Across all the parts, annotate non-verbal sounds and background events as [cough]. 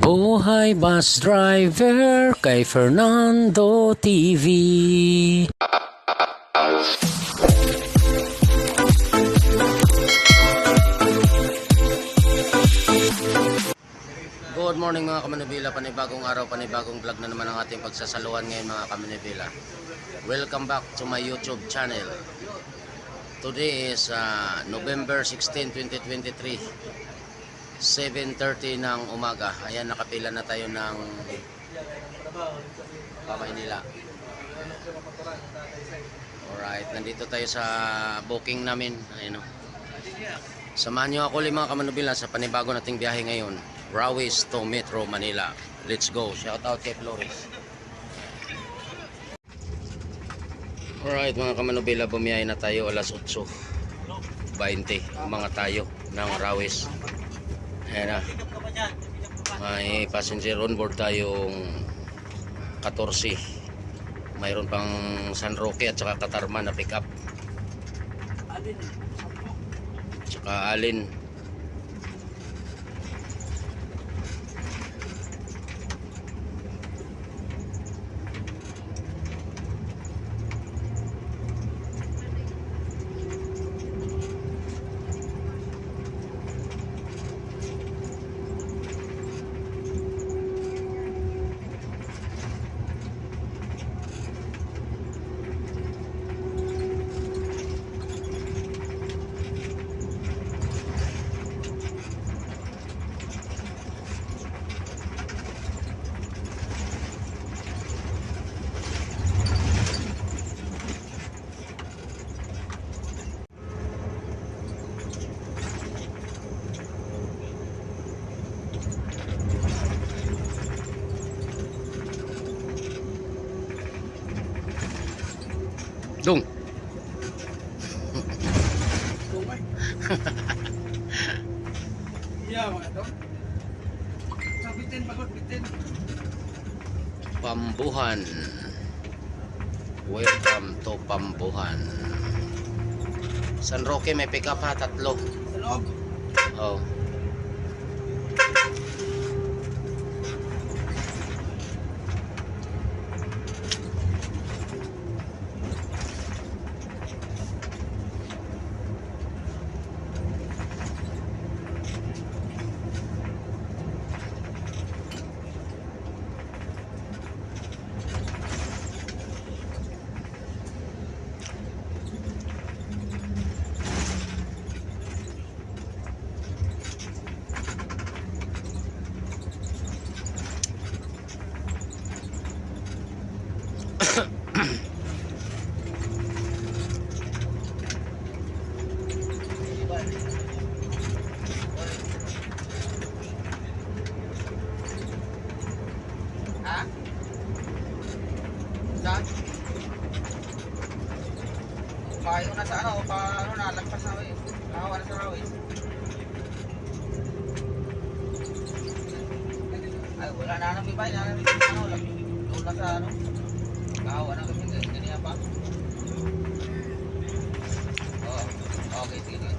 Buhay Bus Driver kay Fernando TV. Good morning mga kamanibila, panibagong araw, panibagong vlog na naman ang ating pagsasaluhan ngayon mga kamanibila. Welcome back to my YouTube channel. Today is uh, November 16, 2023. 7.30 ng umaga. Ayan, nakapila na tayo ng Pamaynila. Alright, nandito tayo sa booking namin. Ayun o. Samahan nyo ako ulit mga kamanubila sa panibago nating biyahe ngayon. Rawis to Metro Manila. Let's go. Shout out kay Flores. Alright mga kamanubila, bumiyahe na tayo alas 8.20 mga tayo ng Rawis. Ayan. May passenger on board tayong 14. Mayroon pang San Roque at saka Katarman na pick up. Tsaka Alin. Dung. Iya, mga dong. Sa bitin, pagod, bitin. Pambuhan. Welcome to Pambuhan. San Roque may pick up ha, tatlo. Sa loob. Oh. Ha? Saan? Payo na sa ano, pa ano na, lagpas na eh. Nakawa na sa rawis. Ay, wala na nang bibay, na nang ano, lang. Doon na sa ano. Nakawa na kami, ganyan pa. Oo, okay, sige. sige.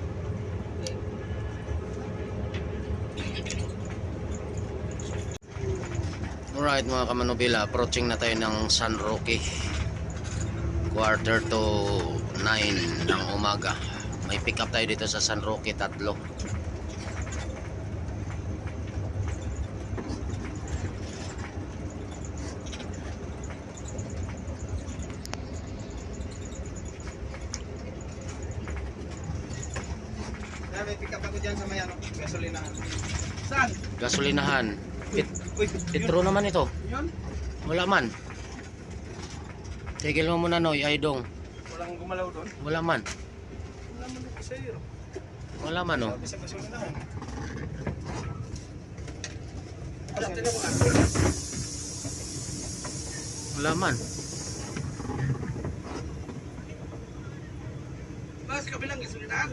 Okay. Alright mga kamanubila, approaching na tayo ng San Roque. Quarter to 9 ng umaga. May pick up tayo dito sa San Roque, tatlo. Kaya may pick up ako dyan sa may ano, gasolinahan. Saan? Gasolinahan. Pit Uy, Petro naman ito. Wala man. Tigil mo muna Noy, ay dong. Walang gumalaw doon? Wala man. Wala man yung pasahero. Wala man oh. Sabi sa gasolinahan. Wala, tinan mo nga. Wala man. Bas, kabilang gasolinahan.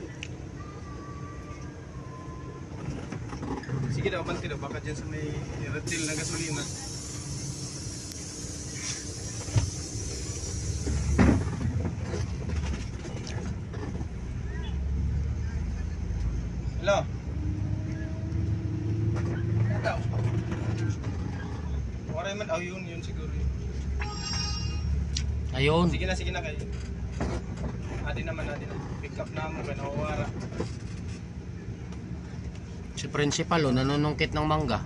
Sige daw, banti daw. Baka dyan sa may retil na gasolina. Hello? Ito. man, oh yun, yun siguro yun. Ayun. Sige na, sige na kayo. Adi naman, adi na. Pick up na mo, kaya nawawara. Si principal oh, nanunungkit ng mangga.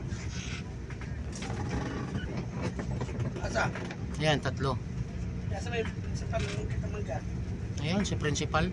Asa? Ayan, tatlo. Asa may sa pamilya kita mangga? Ayan, si principal.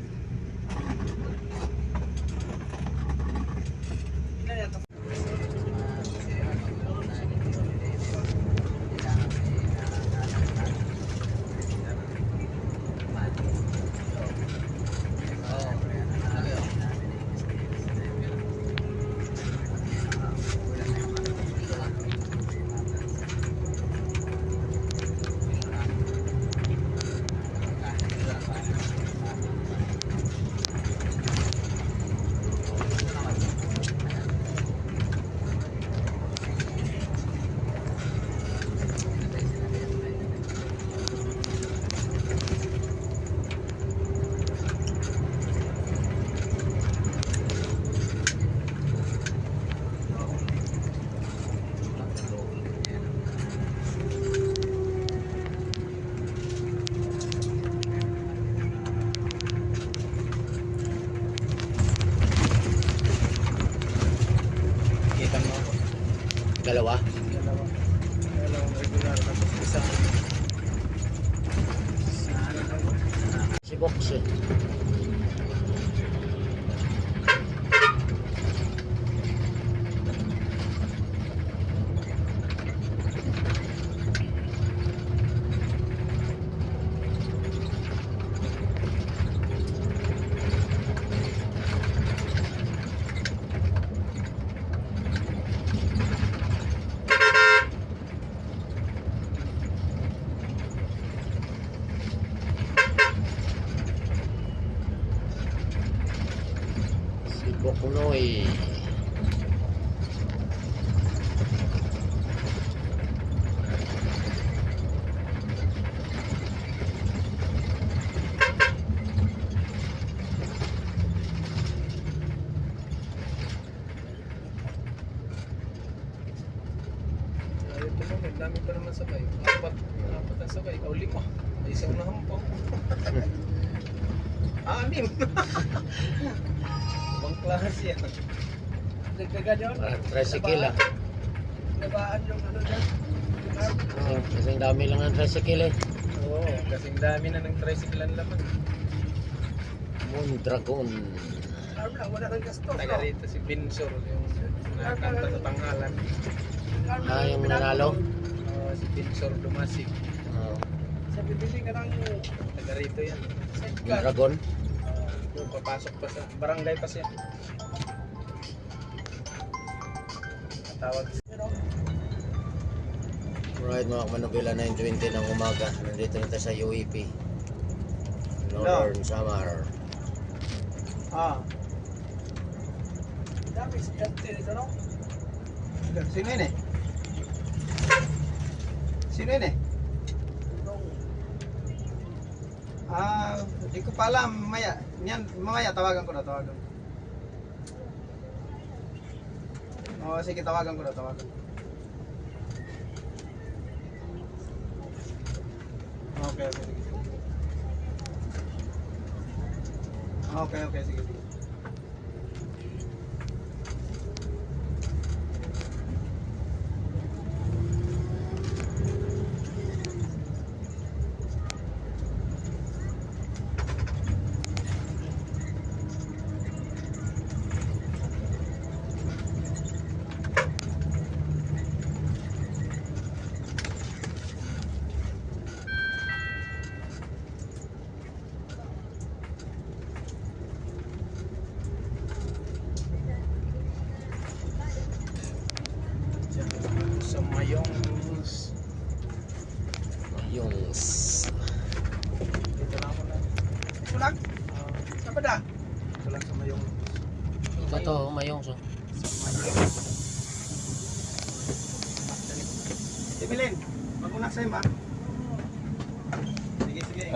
我不容易 tricycle eh. Oo, kasing dami na ng tricycle ang laman. Mondragon. Lang, wala nang gastos. Taga rito si Binsor, yung nakakanta sa pangalan. Ah, yung nanalo? Oo, si Binsor Dumasig. Oh, Sa bibili ka ng Taga rito yan. Mondragon. Yung papasok pa sa barangay pa siya. Tawag Alright mga kamanobela 9.20 ng umaga. Nandito na tayo sa UEP. Northern Samar. Ah. Dami estudyante nito, no? Sino yun eh? Sino yun eh? Ah, di ko pa alam. Mamaya, yan, mamaya tawagan ko na, tawagan. Oo, sige, tawagan ko na, tawagan. Okay, okay, sige. sige. Okay, okay, sige, sige.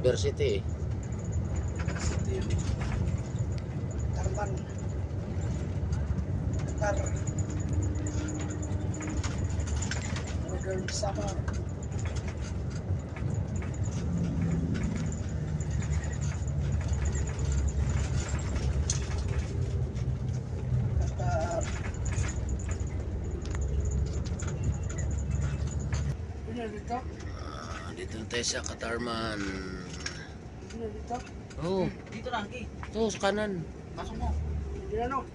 talaga yan, university. Tarman. Tar. Modern summer. Ah, dito na tayo sa Katarman. Ano dito? Oh, Dito lang, Ki. ito sa kanan. Pasok mo. Hindi na no.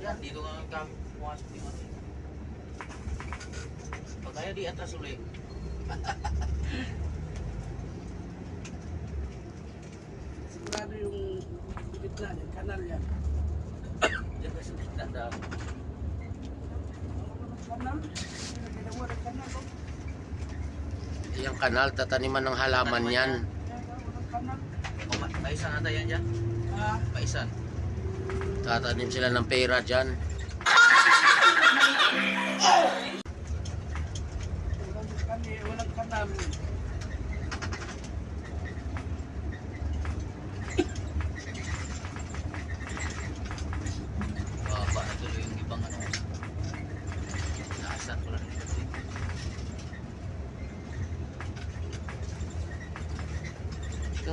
Yan, dito ka kami pumasok di mo. Pag kaya di atas ulit. [laughs] Sigurado yung gitna niya, kanal yan. Diyan ka sa gitna. Kanal? Kanal, tataniman ng halaman yan. Ng kanal. O, Paisan ata yan dyan. Paisan. Tatanim sila ng pera dyan.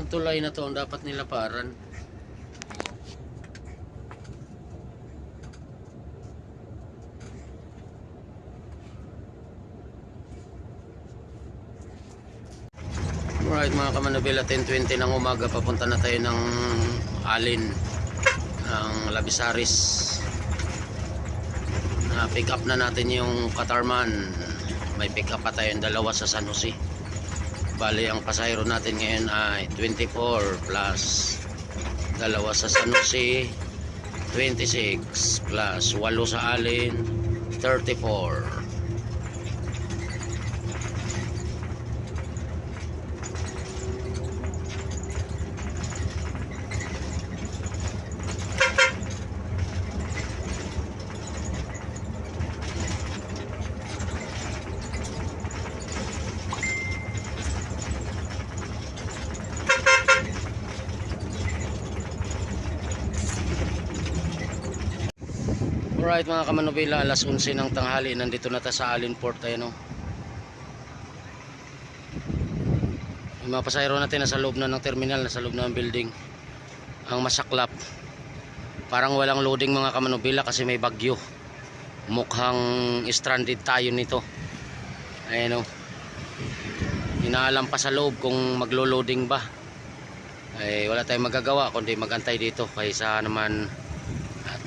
Itong tulay na to ang dapat nilaparan. Alright mga kamanabela, 10.20 ng umaga, papunta na tayo ng Alin, ng Labisaris. Na pick up na natin yung Katarman. May pick up pa tayong dalawa sa San Jose. Bali, ang pasahero natin ngayon ay 24 plus dalawa sa San Jose, 26 plus 8 sa Alin, 34. Alright mga kamanobela, alas 11 ng tanghali, nandito na tayo sa Alin Port tayo no. Yung mga pasahero natin nasa loob na ng terminal, nasa loob na ng building. Ang masaklap. Parang walang loading mga kamanobela kasi may bagyo. Mukhang stranded tayo nito. Ayan o. Inaalam pa sa loob kung maglo-loading ba. Ay wala tayong magagawa kundi magantay dito kaysa naman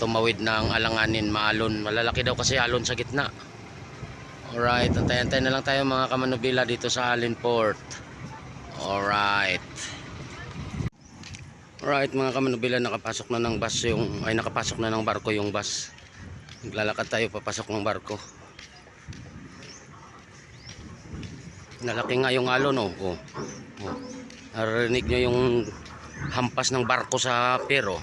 tumawid ng alanganin maalon. Malalaki daw kasi alon sa gitna. Alright antay-antay na lang tayo mga kamanubila dito sa Allen Port. Alright. Alright mga kamanubila nakapasok na ng bus yung ay nakapasok na ng barko yung bus. Naglalakad tayo papasok ng barko. Nalaki nga yung alon oh, oh. oh. narinig nyo yung hampas ng barko sa pero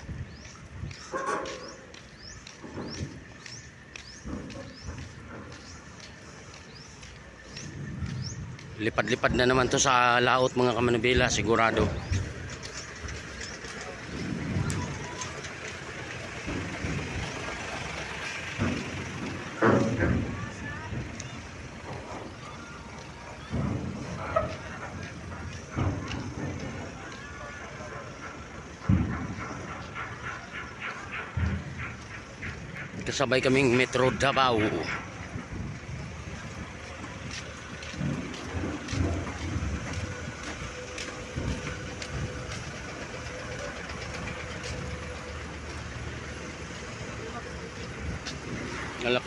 lipad-lipad na naman to sa laot mga kamanabila sigurado. Kasabay kaming Metro Davao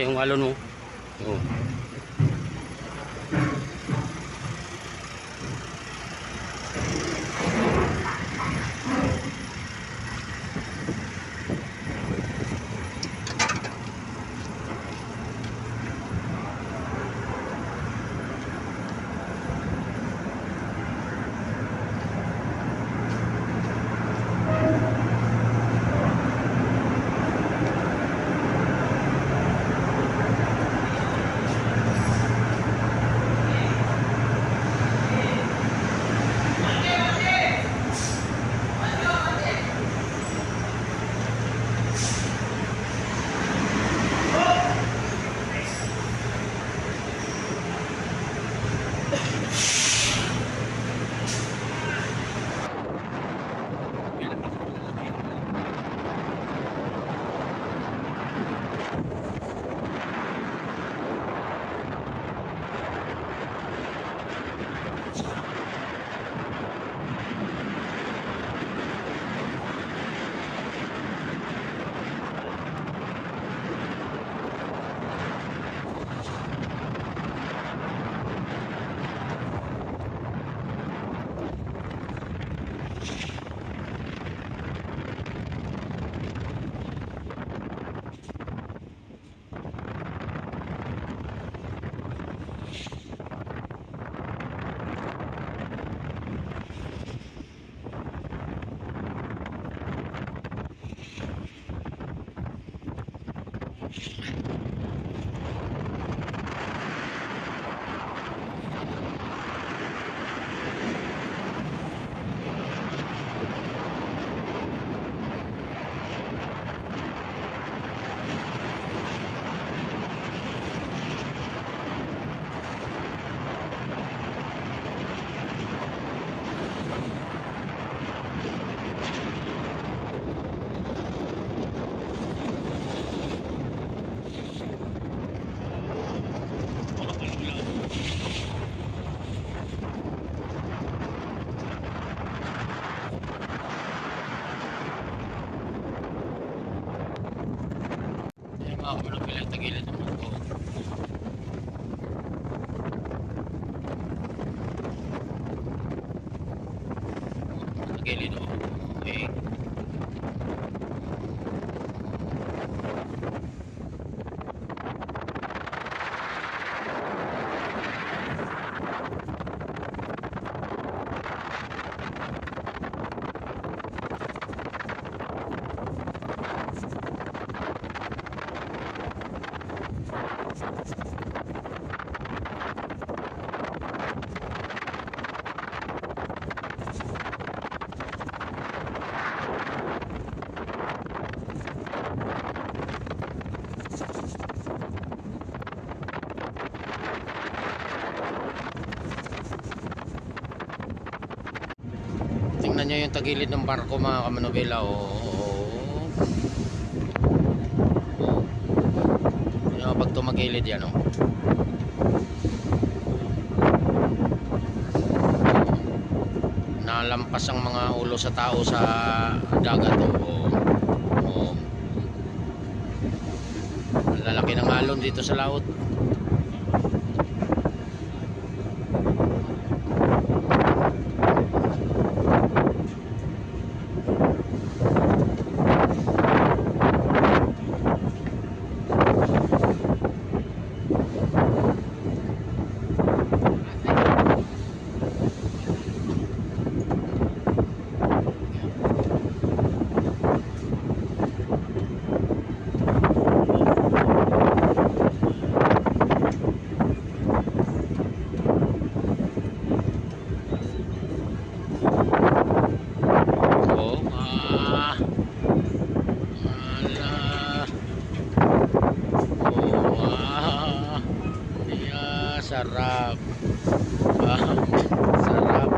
yung alon mo. Nyo yung tagilid ng barko mga kamanobela. Oh, oh. Yung pag tumagilid yan oh. Nalampas ang mga ulo sa tao sa dagat oh. oh. oh. Ang lalaki ng alon dito sa laut. Oh, ah. Ala. Oh, ah. Yeah, sarap. Ah, sarap.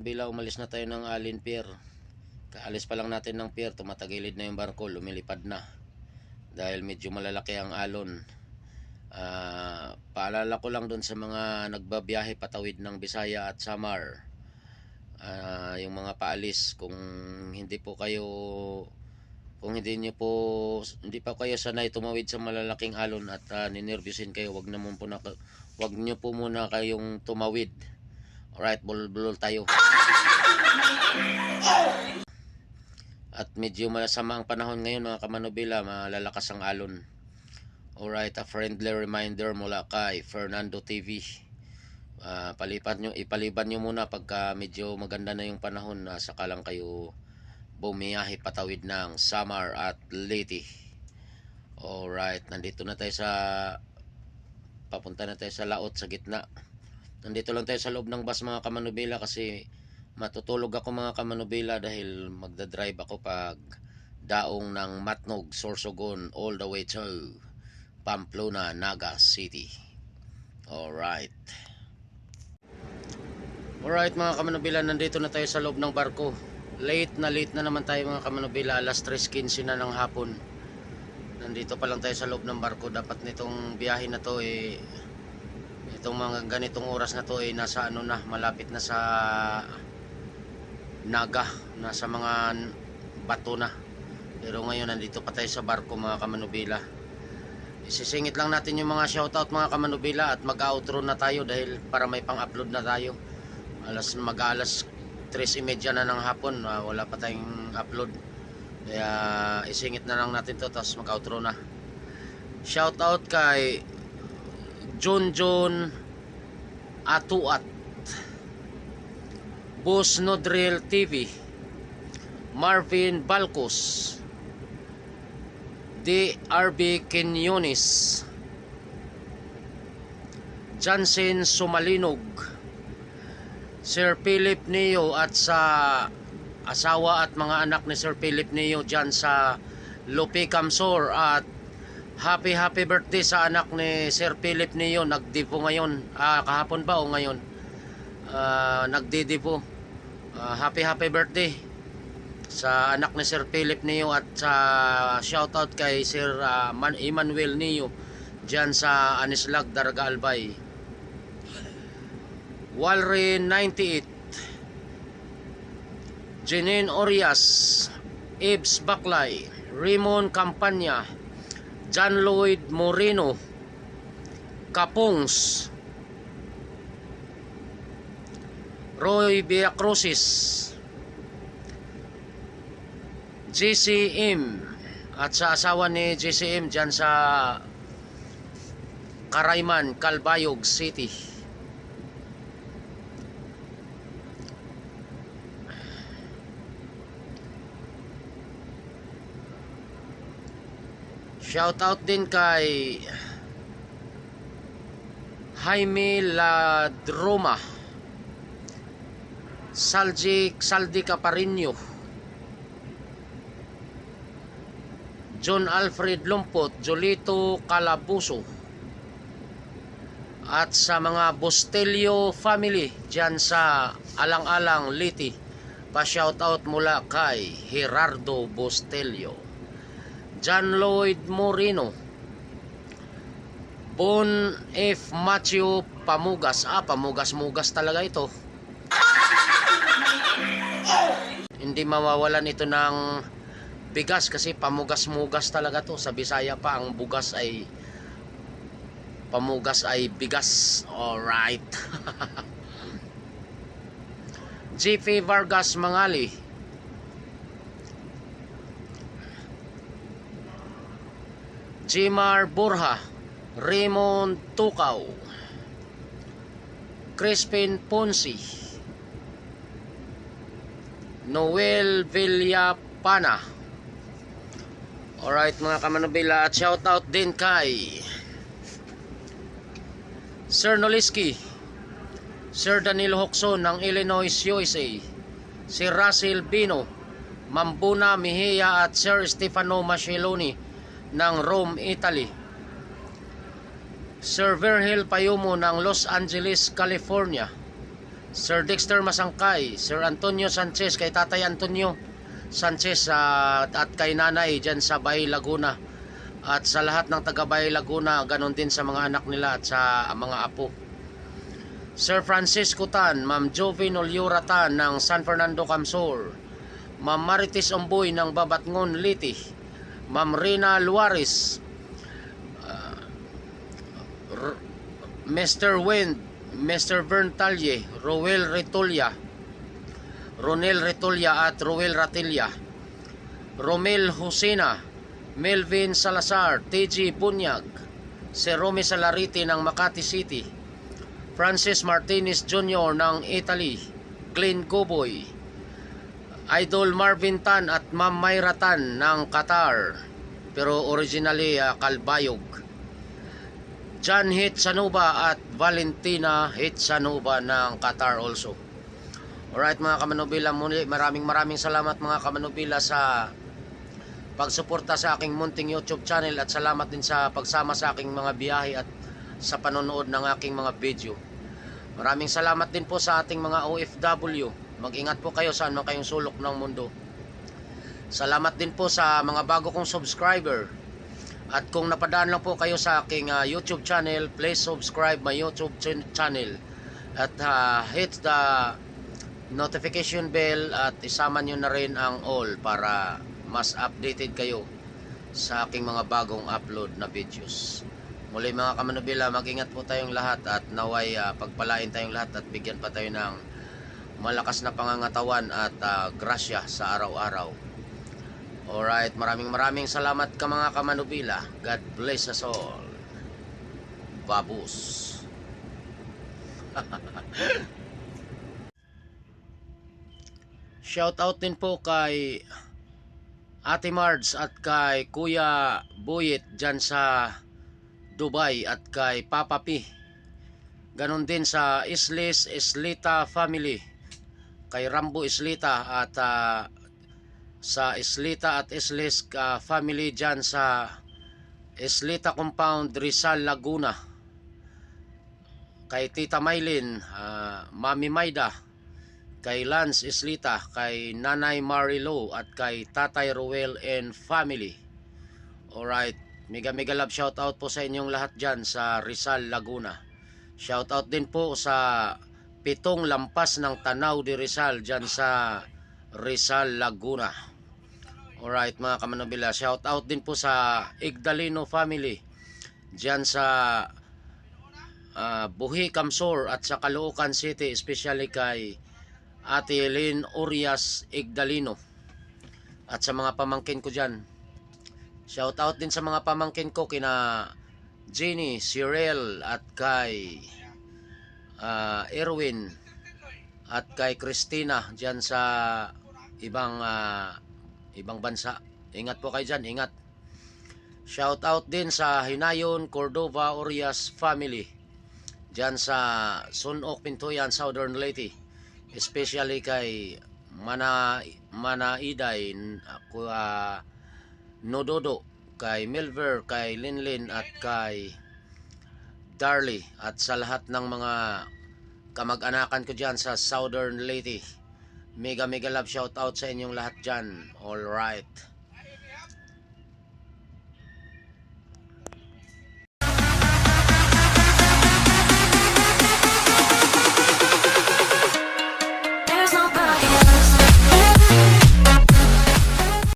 Kamanubila, umalis na tayo ng Alin Pier. Kaalis pa lang natin ng pier, tumatagilid na yung barko, lumilipad na. Dahil medyo malalaki ang alon. Ah, paalala ko lang doon sa mga nagbabiyahe patawid ng Bisaya at Samar. Ah, yung mga paalis kung hindi po kayo kung hindi niyo po hindi pa kayo sanay tumawid sa malalaking alon at uh, ninervyusin kayo, wag na wag niyo po muna kayong tumawid. Alright, bulbul tayo. At medyo masama ang panahon ngayon mga kamanobila, malalakas ang alon. Alright, a friendly reminder mula kay Fernando TV. Ah, palipat nyo, ipaliban nyo muna pagka medyo maganda na yung panahon na saka lang kayo bumiyahe patawid ng Samar at Leyte. Alright, nandito na tayo sa papunta na tayo sa laot sa gitna. Nandito lang tayo sa loob ng bus mga kamanubila kasi matutulog ako mga kamanubila dahil magdadrive ako pag daong ng Matnog, Sorsogon all the way to Pamplona, Naga City. Alright. Alright mga kamanubila, nandito na tayo sa loob ng barko. Late na late na naman tayo mga kamanubila, alas 3.15 na ng hapon. Nandito pa lang tayo sa loob ng barko. Dapat nitong biyahe na to eh, itong mga ganitong oras na to eh, nasa ano na, malapit na sa Naga, nasa mga bato na. Pero ngayon nandito pa tayo sa barko mga kamanubila. Isisingit lang natin yung mga shoutout mga kamanubila at mag-outro na tayo dahil para may pang-upload na tayo. Alas mag-alas 3.30 na ng hapon, ah, wala pa tayong upload. Kaya isingit na lang natin to tapos mag-outro na. Shoutout kay John Atuat Boss Nodril TV Marvin Balcos DRB Quinones Jansen Sumalinog Sir Philip Neo at sa asawa at mga anak ni Sir Philip Neo dyan sa Lupi Camsor at happy happy birthday sa anak ni Sir Philip Neo. Nagdipo ngayon. Ah, kahapon ba o ngayon? Ah, nagdidipo. Ah, happy happy birthday sa anak ni Sir Philip Neo at sa shoutout kay Sir Man Emmanuel Neo dyan sa Anislag Daraga Albay. Walrin 98 Janine Orias, Ibs Baklay, Raymond Campanya, John Lloyd Moreno, Kapongs, Roy Villacrucis, GCM, at sa asawa ni GCM dyan sa Karayman, Calbayog City. Shout out din kay Jaime Ladroma. Salji Saldi Caparinho John Alfred Lumpot Jolito Calabuso. At sa mga Bostelio family dyan sa Alang-Alang Liti pa shout out mula kay Gerardo Bostelio John Lloyd Moreno. Bon F. Matthew Pamugas. Ah pamugas-mugas talaga ito. Hindi mawawalan ito ng bigas kasi pamugas-mugas talaga to. Sa Bisaya pa ang bugas ay pamugas ay bigas. Alright. [laughs] GP Vargas Mangali Jimar Burha Raymond Tukaw Crispin Ponsi Noel Villapana. Alright mga kamanubila at shout out din kay Sir Noliski Sir Danilo Hoxon ng Illinois USA si Russell Bino Mambuna Mejia at Sir Stefano Masceloni ng Rome, Italy. Sir Virgil Payumo ng Los Angeles, California. Sir Dexter Masangkay, Sir Antonio Sanchez kay Tatay Antonio Sanchez ah, at kay Nanay dyan sa Bay Laguna. At sa lahat ng taga Bay Laguna ganon din sa mga anak nila at sa mga apo. Sir Francisco Tan, Ma'am Jovin Oliura Tan ng San Fernando Camsor. Ma'am Marites Omboy ng Babatngon Liti Ma'am Rina Luares R- Mr. Wind Mr. Vern Talye, Roel Retolia, Ronel Retolia at Roel Ratilla, Romel Husina, Melvin Salazar, TG Bunyag, si Romy Salariti ng Makati City, Francis Martinez Jr. ng Italy, Glenn Goboy, Idol Marvin Tan at Ma'am Mayra Tan ng Qatar, pero originally ah, Kalbayog. John Hitsanuba at Valentina Hitsanuba ng Qatar also. Alright mga kamanubila, muli maraming maraming salamat mga kamanubila sa pagsuporta sa aking munting YouTube channel at salamat din sa pagsama sa aking mga biyahe at sa panonood ng aking mga video. Maraming salamat din po sa ating mga OFW. Mag-ingat po kayo saan man kayong sulok ng mundo. Salamat din po sa mga bago kong subscriber. At kung napadaan lang po kayo sa aking ah, YouTube channel, please subscribe my YouTube chan- channel. At ah, hit the notification bell at isama nyo na rin ang all para mas updated kayo sa aking mga bagong upload na videos. Muli mga kamanubila, mag-ingat po tayong lahat at naway ah, pagpalain tayong lahat at bigyan pa tayo ng malakas na pangangatawan at ah, grasya sa araw-araw. Alright, maraming maraming salamat ka mga kamanubila. God bless us all. Babus. [laughs] Shout out din po kay Ate Mards at kay Kuya Buyit dyan sa Dubai at kay Papa P. Ganon din sa Islis Islita family. Kay Rambo Islita at ah, sa Islita at Islis ah, family dyan sa Islita Compound Rizal Laguna. Kay Tita Maylin, ah, Mami Maida, kay Lance Islita, kay Nanay Marilo at kay Tatay Ruel and family. Alright, mega mega love shout out po sa inyong lahat dyan sa Rizal Laguna. Shout out din po sa pitong lampas ng Tanaw de Rizal dyan sa Rizal, Laguna. Alright mga kamanobila, shout out din po sa Igdalino family dyan sa ah, Buhi, Kamsor at sa Caloocan City, especially kay Ate Lynn Urias Igdalino at sa mga pamangkin ko dyan. Shout out din sa mga pamangkin ko kina Jenny, Cyril at kay ah, Erwin at kay Christina dyan sa ibang ah, ibang bansa. Ingat po kayo dyan, ingat. Shout out din sa Hinayon, Cordova, Urias family dyan sa Sunok, Pintuyan, Southern Leyte. Especially kay Mana Manaiday, ako ah, Nododo, kay Milver, kay Linlin at kay Darley at sa lahat ng mga kamag-anakan ko dyan sa Southern Leyte. Mega mega love shout out sa inyong lahat dyan. All right.